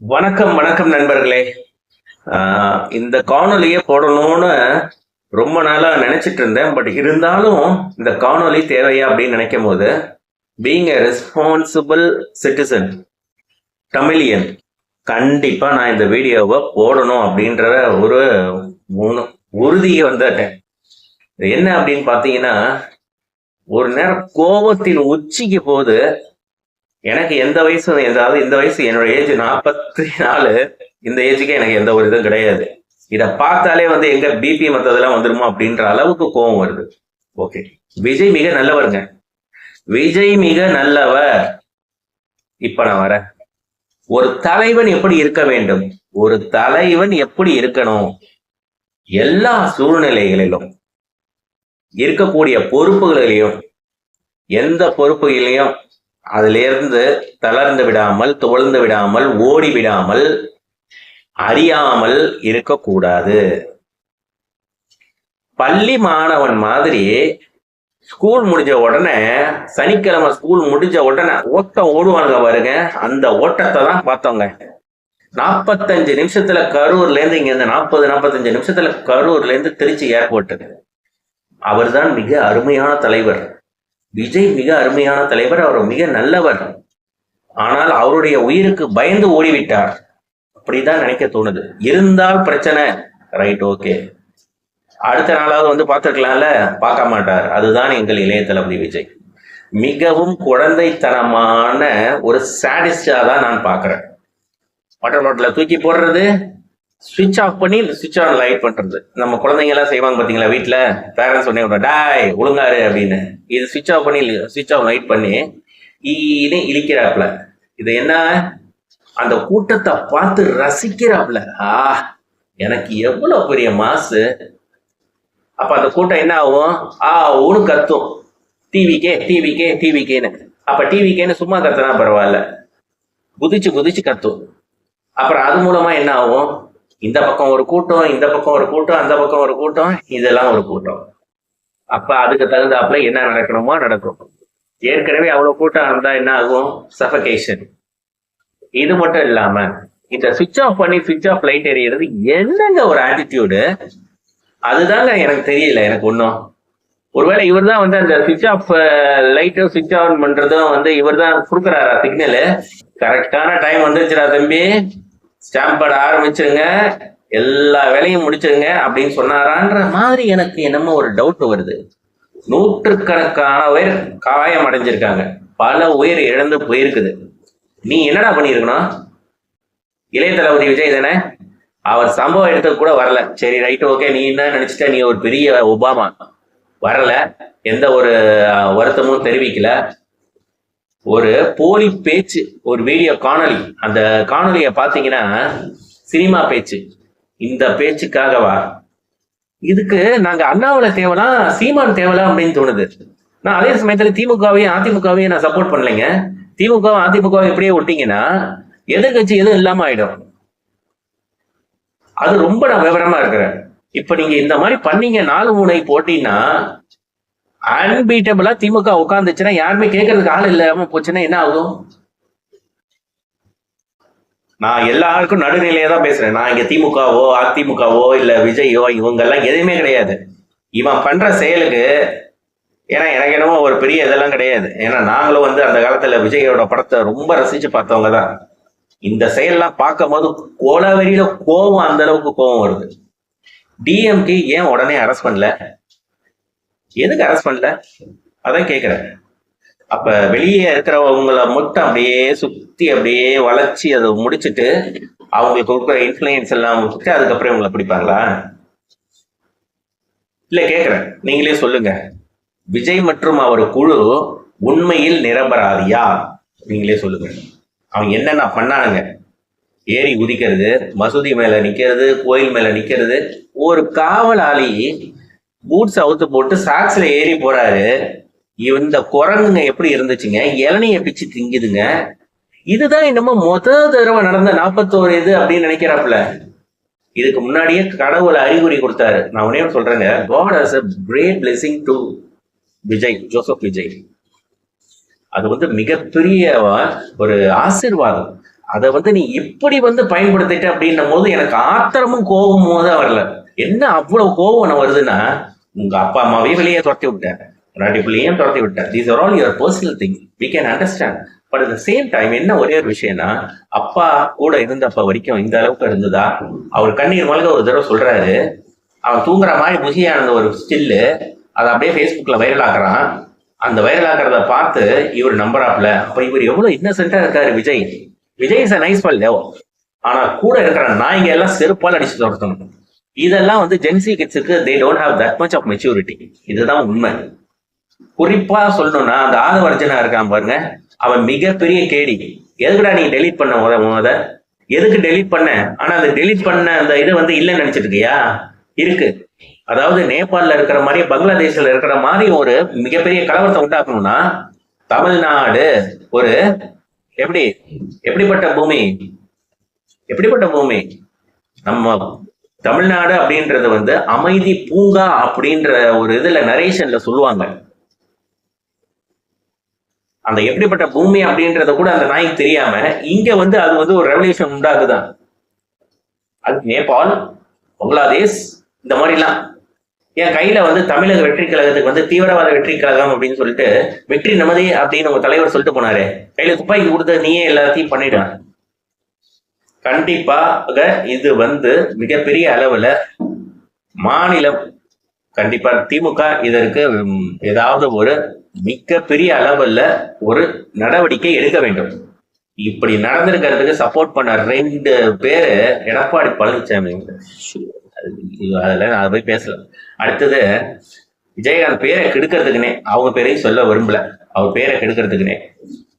வணக்கம் வணக்கம் நண்பர்களே. ஆஹ் இந்த காணொலியை போடணும்னு ரொம்ப நாளா நினைச்சிட்டு இருந்தேன். பட் இருந்தாலும் இந்த காணொலி தேவையா அப்படின்னு நினைக்கும் போது being a responsible citizen Tamilian கண்டிப்பா நான் இந்த வீடியோவை போடணும் அப்படின்ற ஒரு உறுதியை வந்துட்டேன். என்ன அப்படின்னு பார்த்தீங்கன்னா ஒரு நேரம் கோபத்தின் உச்சிக்கு போது எனக்கு எந்த வயசு அதாவது இந்த வயசு என்னோட ஏஜ் நாற்பத்தி நாலு இந்த ஏஜுக்கு எனக்கு எந்த ஒரு இதுவும் கிடையாது. இதை பார்த்தாலே வந்து எங்க பிபி மற்றதெல்லாம் வந்துருமோ அப்படின்ற அளவுக்கு கோபம் வருது. ஓகே விஜய் மிக நல்லவருங்க. விஜய் மிக நல்லவர். இப்ப நான் வரேன். ஒரு தலைவன் எப்படி இருக்க வேண்டும்? ஒரு தலைவன் எப்படி இருக்கணும்? எல்லா சூழ்நிலைகளிலும் இருக்கக்கூடிய பொறுப்புகளிலையும் எந்த பொறுப்புகளையும் அதிலிருந்து தளர்ந்து விடாமல் துவழ்ந்து விடாமல் ஓடி விடாமல் அறியாமல் இருக்கக்கூடாது. பள்ளி மாணவன் மாதிரி ஸ்கூல் முடிஞ்ச உடனே சனிக்கிழமை ஸ்கூல் முடிஞ்ச உடனே ஓட்டம் ஓடுவானுங்க பாருங்க. அந்த ஓட்டத்தை தான் பார்த்தோங்க. நாற்பத்தஞ்சு நிமிஷத்துல கரூர்ல இருந்து இங்க இருந்து நாற்பது நாற்பத்தஞ்சு நிமிஷத்துல கரூர்ல இருந்து திருச்சி ஏர்போர்ட்டு அவர்தான் மிக அருமையான தலைவர். விஜய் மிக அருமையான தலைவர் அவர் மிக நல்லவர். ஆனால் அவருடைய உயிருக்கு பயந்து ஓடிவிட்டார். அப்படிதான் நினைக்க தோணுது. இருந்தால் பிரச்சனை. Right okay. அடுத்த நாளாவது வந்து பார்த்துருக்கலாம்ல? பார்க்க மாட்டார். அதுதான் எங்கள் இளைய தளபதி விஜய். மிகவும் குழந்தைத்தனமான ஒரு சாடிஸ்டா தான் நான் பார்க்குறேன். வாட்டர் பாட்டில தூக்கி போடுறது? சுவிட்ச் ஆஃப் பண்ணி சுவிட்ச் ஆன் லைட் பண்றது. நம்ம குழந்தைங்க எல்லாம் செய்வாங்க பாத்தீங்களா வீட்டுல பேரண்ட்ஸ் உடனே டாய் ஒழுங்காரு அப்படின்னு. இது சுவிட்ச் ஆஃப் பண்ணி சுவிட்ச் ஆஃப் லைட் பண்ணி ஈனே இழிக்கிறாப்புல. இது என்ன? அந்த கூட்டத்தை பார்த்து ரசிக்கிறாப்புல. ஆ எனக்கு எவ்வளவு பெரிய மாசு. அப்ப அந்த கூட்டம் என்ன ஆகும்? ஆ ஒன்று கத்தும். டிவிக்கே டிவிக்கே டிவிக்கேன்னு அப்ப டிவிக்கேன்னு சும்மா கத்துனா பரவாயில்ல. குதிச்சு குதிச்சு கத்தும். அப்புறம் அது மூலமா என்ன ஆகும்? இந்த பக்கம் ஒரு கூட்டம் இந்த பக்கம் ஒரு கூட்டம் அந்த பக்கம் ஒரு கூட்டம் இதெல்லாம் ஒரு கூட்டம். அப்ப அதுக்கு தகுந்தாப்புல என்ன நடக்கணுமோ நடக்கும். ஏற்கனவே அவ்வளவு கூட்டம் இருந்தா என்ன ஆகும்? சஃபகேஷன் இது மட்டும் இல்லாம இந்த சுவிட்ச் ஆஃப் பண்ணி சுவிட்ச் ஆஃப் லைட் எரியறது என்னங்க ஒரு ஆட்டிடியூடு அதுதாங்க எனக்கு தெரியல எனக்கு ஒன்றும் ஒருவேளை இவர் தான் வந்து அந்த சுவிட்ச் ஆஃப் லைட்டும் சுவிட்ச் ஆன் பண்றதும் வந்து இவர் தான் கொடுக்குறாரா சிக்னலு கரெக்டான டைம் வந்துருச்சுடா தம்பி. ஸ்டாம்ப் பட ஆரம்பிச்சிருங்க எல்லா வேலையும் முடிச்சிருங்க அப்படின்னு சொன்னாரான்ற மாதிரி எனக்கு என்னமோ ஒரு டவுட் வருது. நூற்றுக்கணக்கான உயிர் காயம் அடைஞ்சிருக்காங்க. பல உயிர் இழந்து போயிருக்குது. நீ என்னடா பண்ணியிருக்கணும்? இளைய தளபதி விஜய் தானே? அவர் சம்பவ இடத்துக்கு கூட வரல. சரி ரைட் ஓகே நீ என்ன நினைச்சிட்ட? நீ ஒரு பெரிய ஒபாமா. வரல. எந்த ஒரு வருத்தமும் தெரிவிக்கல. ஒரு போலி பேச்சு ஒரு வீடியோ காணொளி. அந்த காணொளியை பார்த்தீங்கன்னா சினிமா பேச்சு. இந்த பேச்சுக்காகவா? இதுக்கு நாங்க அண்ணாவில தேவலாம் சீமான் தேவலாம் அப்படின்னு தோணுது. நான் அதே சமயத்துல திமுகவையும் அதிமுகவையும் நான் சப்போர்ட் பண்ணலைங்க. திமுக அதிமுகவும் எப்படியே விட்டீங்கன்னா எதிர்கட்சி எதுவும் இல்லாம ஆயிடும். அது ரொம்ப நான் விவரமா இருக்கிறேன். இப்ப நீங்க இந்த மாதிரி பண்ணீங்க நாலு மூணை போட்டீங்கன்னா அன்பீட்டபிளா திமுக உட்காந்துச்சுன்னா யாருமே கேட்கறதுக்கு ஆள் இல்லாம போச்சுன்னா என்ன ஆகும்? நான் எல்லாருக்கும் நடுநிலையா தான் பேசுறேன். நான் இங்க திமுகவோ அதிமுகவோ இல்ல விஜயோ இவங்க எல்லாம் எதுவுமே கிடையாது. இவன் பண்ற செயலுக்கு ஏன்னா எனக்கு என்னமோ ஒரு பெரிய இதெல்லாம் கிடையாது. ஏன்னா நாங்களும் வந்து அந்த காலத்துல விஜயோட படத்தை ரொம்ப ரசிச்சு பார்த்தவங்க தான். இந்த செயல்லாம் பார்க்கும் போது கோலவெறியில கோவம் அந்த அளவுக்கு கோவம் வருது. டிஎம்கே ஏன் உடனே அரெஸ்ட் பண்ணல? எதுக்கு அரெஸ்ட் பண்ணல? அதான் கேட்குறேன் அப்ப வெளியே இருக்கிறவங்கள மட்டும் அப்படியே சுத்தி அப்படியே வளைச்சி அதை முடிச்சுட்டு அவங்களுக்கு கொடுக்குற இன்ஃபுளுயன்ஸ் எல்லாம் விட்டுட்டு அதுக்கப்புறம் இவங்களை பிடிப்பாங்களா? இல்ல கேக்குறேன். நீங்களே சொல்லுங்க. விஜய் மற்றும் அவர் குழு உண்மையில் நிரபராதியா நீங்களே சொல்லுங்க. அவங்க என்னென்ன பண்ணானுங்க? ஏறி குதிக்கிறது மசூதி மேல நிக்கிறது கோயில் மேல நிக்கிறது. ஒரு காவலாளி பூட்ஸ் அவுத்து போட்டு சாக்ஸ்ல ஏறி போறாரு. இந்த குரங்குங்க எப்படி இருந்துச்சுங்க? இளநிய பிச்சு திங்குதுங்க. இதுதான் என்னமோ முத தடவை நடந்த நாற்பத்தோரு இது அப்படின்னு நினைக்கிறாப்புல. இதுக்கு முன்னாடியே கடவுள் அறிகுறி கொடுத்தாரு. நான் உன்னே சொல்றேங்க. God has a great blessing to Vijay Joseph Vijay அது வந்து மிகப்பெரிய ஒரு ஆசீர்வாதம். அதை வந்து நீ இப்படி வந்து பயன்படுத்திட்ட அப்படின்னும் போது எனக்கு ஆத்திரமும் கோபமும் தான் வரல. என்ன அவ்வளவு கோபம் வருதுன்னா உங்க அப்பா அம்மாவையும் வெளியே துரத்தி விட்டேன் முன்னாடி பிள்ளையும் துரத்தி விட்டேன் these are all your personal thing we can understand but at same time என்ன ஒரே ஒரு விஷயம்னா அப்பா கூட இருந்தப்ப வரைக்கும் இந்த அளவுக்கு இருந்ததா? அவர் கண்ணீர் மலக ஒரு தடவை சொல்றாரு. அவன் தூங்குற மாதிரி முசியானது ஒரு ஸ்டில்லு அதை அப்படியே ஃபேஸ்புக்கில் வைரல் ஆக்குறான். அந்த வைரல் ஆக்குறத பார்த்து இவர் நம்பராப்ல அப்ப இவர் எவ்வளோ இன்னசென்ட்டாக இருக்காரு Vijay. Vijay is a nice pal தேவோ ஆனா கூட இருக்கிற நாய்ங்க எல்லாம் செருப்பால் அடிச்சு துரத்தணும். இதெல்லாம் வந்து ஜென்சி கிட்ஸுக்கு they don't have that much of maturity இதுதான் உண்மை. குறிப்பா சொல்லணும்னா அந்த ஆதவர்ஜனா இருக்கான் பாருங்க. அவன் மிகப்பெரிய கேடி. எதுக்குடா நீ டெலீட் பண்ண முத முத? எதுக்கு டெலீட் பண்ண? ஆனா அந்த டெலீட் பண்ண அந்த இது வந்து இல்லைன்னு நினைச்சிட்டு இருக்கியா? இருக்கு. அதாவது நேபாளில் இருக்கிற மாதிரி பங்களாதேஷ்ல இருக்கிற மாதிரி ஒரு மிகப்பெரிய கலவரத்தை உண்டாக்கணும்னா தமிழ்நாடு ஒரு எப்படி? எப்படிப்பட்ட பூமி? எப்படிப்பட்ட பூமி? நம்ம தமிழ்நாடு அப்படின்றது வந்து அமைதி பூங்கா அப்படின்ற ஒரு இதுல நரேஷன்ல சொல்லுவாங்க. அந்த எப்படிப்பட்ட பூமி அப்படின்றத கூட அந்த நாய்க்கு தெரியாம இங்க வந்து அது வந்து ஒரு ரெவல்யூஷன் உண்டாகுதான். அது நேபாள் பங்களாதேஷ் இந்த மாதிரிலாம். என் கையில வந்து தமிழக வெற்றி கழகத்துக்கு வந்து தீவிரவாத வெற்றி கழகம் அப்படின்னு சொல்லிட்டு வெற்றி நமதே அப்படின்னு உங்க தலைவர் சொல்லிட்டு போனாரு. கையில துப்பாக்கி கொடுத்த நீயே எல்லாத்தையும் பண்ணிட்டான் கண்டிப்பாக இது வந்து மிகப்பெரிய அளவில் மாநிலம் கண்டிப்பாக திமுக இதற்கு ஏதாவது ஒரு மிகப்பெரிய அளவில் ஒரு நடவடிக்கை எடுக்க வேண்டும். இப்படி நடந்திருக்கிறதுக்கு சப்போர்ட் பண்ண ரெண்டு பேர் எடப்பாடி பழனிசாமி அதில் நான் போய் பேசல அடுத்தது விஜயகாந்த் பேரை கெடுக்கிறதுக்குனே அவங்க பேரையும் சொல்ல விரும்பல. அவர் பேரை கெடுக்கிறதுக்குனே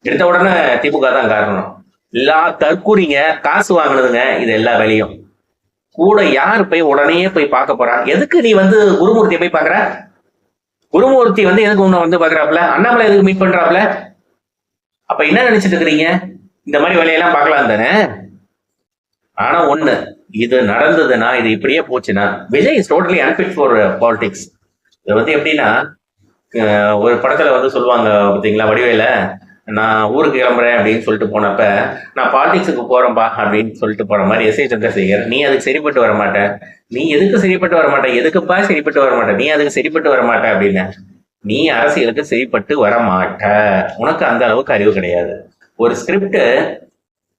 எடுத்த உடனே திமுக தான் காரணம். எல்லா தற்கூறிங்க காசு வாங்கினதுங்க இது எல்லா வேலையும். கூட யார் போய் உடனே போய் பார்க்க போறா? எதுக்கு நீ வந்து குருமூர்த்தியை போய் பாக்குற குருமூர்த்தி வந்து எதுக்கு உன்னை வந்து பாக்குறாப்ல அண்ணாமலை எதுக்கு மீட் பண்றாப்ல அப்ப என்ன நினைச்சிட்டு இருக்கிறீங்க? இந்த மாதிரி வேலையெல்லாம் பார்க்கலாம் தானே? ஆனா ஒண்ணு இது நடந்ததுன்னா இது இப்படியே போச்சுன்னா Vijay is totally unfit for politics இது வந்து எப்படின்னா ஒரு படத்துல வந்து சொல்லுவாங்க பார்த்தீங்களா வடிவேல? நான் ஊருக்கு கிளம்புறேன் அப்படின்னு சொல்லிட்டு போனப்ப நான் பாலிடிக்ஸுக்கு போறேன்பா அப்படின்னு சொல்லிட்டு போற மாதிரி எஸ் ஏ சந்திரசேகர் நீ அதுக்கு சரிப்பட்டு வர மாட்டேன் நீ எதுக்கு சரிப்பட்டு வர மாட்டேன் எதுக்குப்பா சரிப்பட்டு வர மாட்ட? நீ அதுக்கு சரிப்பட்டு வர மாட்ட அப்படின்னு. நீ அரசியலுக்கு சரிப்பட்டு வர மாட்ட. உனக்கு அந்த அளவுக்கு அறிவு கிடையாது. ஒரு ஸ்கிரிப்ட்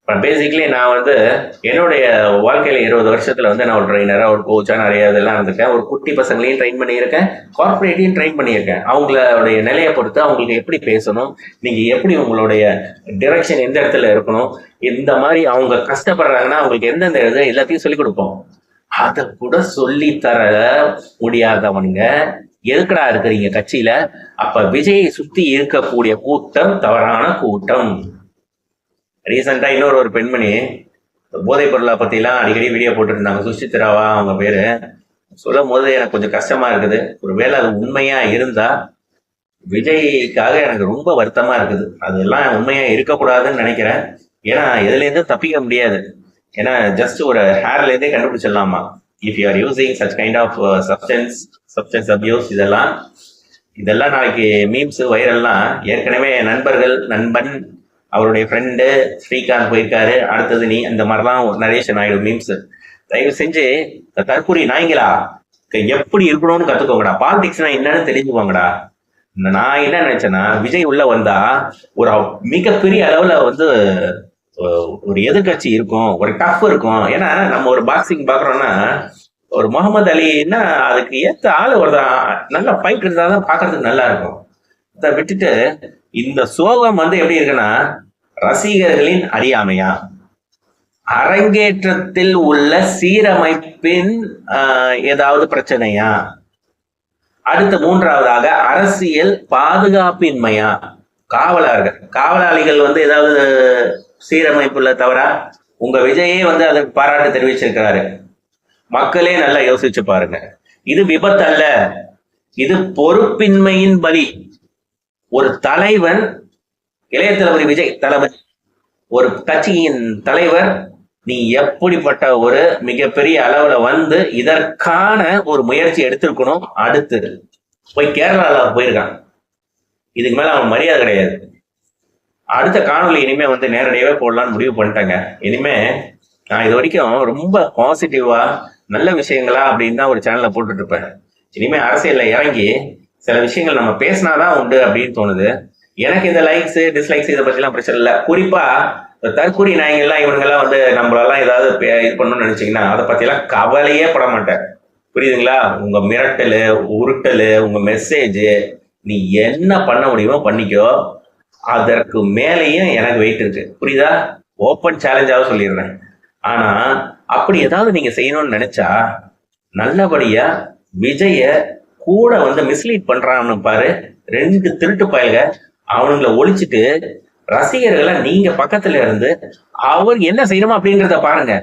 பேசிக்கலி நான் வந்து என்னுடைய வாழ்க்கையில் இருபது வருஷத்தில் வந்து நான் ஒரு ட்ரைனராக ஒரு கோச்சாக நிறைய இதெல்லாம் இருந்திருக்கேன். ஒரு குட்டி பசங்களையும் ட்ரெயின் பண்ணியிருக்கேன். கார்பரேட்டையும் ட்ரெயின் பண்ணியிருக்கேன். அவங்களுடைய நிலையை பொறுத்து அவங்களுக்கு எப்படி பேசணும் நீங்கள் எப்படி உங்களுடைய டிரெக்ஷன் எந்த இடத்துல இருக்கணும் இந்த மாதிரி அவங்க கஷ்டப்படுறாங்கன்னா அவங்களுக்கு எந்தெந்த இது எல்லாத்தையும் சொல்லிக் கொடுப்போம். அதை கூட சொல்லி தர முடியாதவனுங்க. எதுக்குடா இருக்கிறீங்க கட்சியில? அப்ப விஜயை சுத்தி இருக்கக்கூடிய கூட்டம் தவறான கூட்டம். ரீசெண்டாக இன்னொரு ஒரு பெண்மணி போதைப் பொருளை பற்றிலாம் அடிக்கடி வீடியோ போட்டுருந்தாங்க. சுஷித்ராவா அவங்க பேர். சொல்லும் போது எனக்கு கொஞ்சம் கஷ்டமாக இருக்குது. ஒரு வேளை அது உண்மையாக இருந்தால் விஜய்க்காக எனக்கு ரொம்ப வருத்தமாக இருக்குது. அதெல்லாம் உண்மையாக இருக்கக்கூடாதுன்னு நினைக்கிறேன். ஏன்னா எதுலேருந்தும் தப்பிக்க முடியாது. ஏன்னா ஜஸ்ட் ஒரு ஹேர்லேருந்தே கண்டுபிடிச்சிடலாமா? If you are using such kind of substance substance abuse இதெல்லாம் இதெல்லாம் நாளைக்கு மீம்ஸ் வைரல்லாம் ஏற்கனவே நண்பர்கள் நண்பன் அவருடைய ஃப்ரெண்டு ஸ்ரீகாந்த் போயிருக்காரு. அடுத்தது நீ அந்த மாதிரிலாம் நரேஷன் ஆயிடும் மீம்ஸ் தயவு செஞ்சு இந்த தற்கூரி நாய்ங்களா? எப்படி இருக்கணும்னு கத்துக்கோங்கடா. பாலிடிக்ஸ்னா என்னன்னு தெரிஞ்சுக்கோங்கடா. நான் என்ன நினைச்சேன்னா விஜய் உள்ள வந்தா ஒரு மிகப்பெரிய அளவுல வந்து ஒரு எதிர்கட்சி இருக்கும் ஒரு டஃப் இருக்கும். ஏன்னா நம்ம ஒரு பாக்ஸிங் பாக்குறோம்னா ஒரு முகமது அலின்னா அதுக்கு ஏத்த ஆள் ஒரு நல்லா ஃபைட் இருந்தா தான் பாக்குறதுக்கு நல்லா இருக்கும். அதை விட்டுட்டு இந்த சோகம் வந்து எப்படி இருக்குன்னா ரசிகர்களின் அறியாமையா? அரங்கேற்றத்தில் உள்ள சீரமைப்பின் ஆஹ், ஏதாவது பிரச்சனையா? அடுத்து மூன்றாவதாக அரசியல் பாதுகாப்பின்மையா? காவலர்கள் காவலாளிகள் வந்து ஏதாவது சீரமைப்புல தவறா? உங்க விஜயே வந்து அதுக்கு பாராட்டு தெரிவிச்சிருக்கிறாரு. மக்களே நல்லா யோசிச்சு பாருங்க. இது விபத்து அல்ல இது பொறுப்பின்மையின் பலி. ஒரு தலைவன் இளைய தளபதி விஜய் தளபதி ஒரு கட்சியின் தலைவர் நீ எப்படிப்பட்ட ஒரு மிகப்பெரிய அளவுல வந்து இதற்கான ஒரு முயற்சி எடுத்திருக்கணும்? அடுத்து போய் கேரளால போயிருக்கான். இதுக்கு மேல அவன் மரியாதை கிடையாது. அடுத்த காணொலி இனிமே வந்து நேரடியாவே போடலான்னு முடிவு பண்ணிட்டேங்க. இனிமே நான் இது வரைக்கும் ரொம்ப பாசிட்டிவா நல்ல விஷயங்களா அப்படின்னு தான் ஒரு சேனல்ல போட்டுட்டு இருப்பேன். இனிமே அரசியல்ல இறங்கி சில விஷயங்கள் நம்ம பேசினாதான் உண்டு அப்படின்னு தோணுது. எனக்கு இந்த லைக்ஸ் டிஸ்லைக்ஸ் இதை பற்றிலாம் பிரச்சனை இல்லை. குறிப்பா இந்த தற்கூரி நாயங்கள்லாம் இவங்கெல்லாம் வந்து நம்மளெல்லாம் ஏதாவது பே- இது பண்ணணும்னு நினைச்சீங்கன்னா அதை பற்றிலாம் கவலையே பட மாட்டேன். புரியுதுங்களா? உங்க மிரட்டலு உருட்டலு உங்க மெசேஜ் நீ என்ன பண்ண முடியுமோ பண்ணிக்கோ. அதற்கு மேலேயும் எனக்கு வெயிட் இருக்கு. புரியுதா? ஓப்பன் சேலஞ்சாக சொல்லிடுறேன். ஆனால் அப்படி ஏதாவது நீங்கள் செய்யணும்னு நினைச்சா நல்லபடியாக விஜய கூட வந்து மிஸ்லீட் பண்றான்னு பாரு. ரெண்டு திருட்டு பயல்க. அவனுங்களை ஒழிச்சிட்டு ரசிகர்களை நீங்க பக்கத்துல இருந்து அவர் என்ன செய்யணுமோ அப்படிங்கிறத பாருங்க.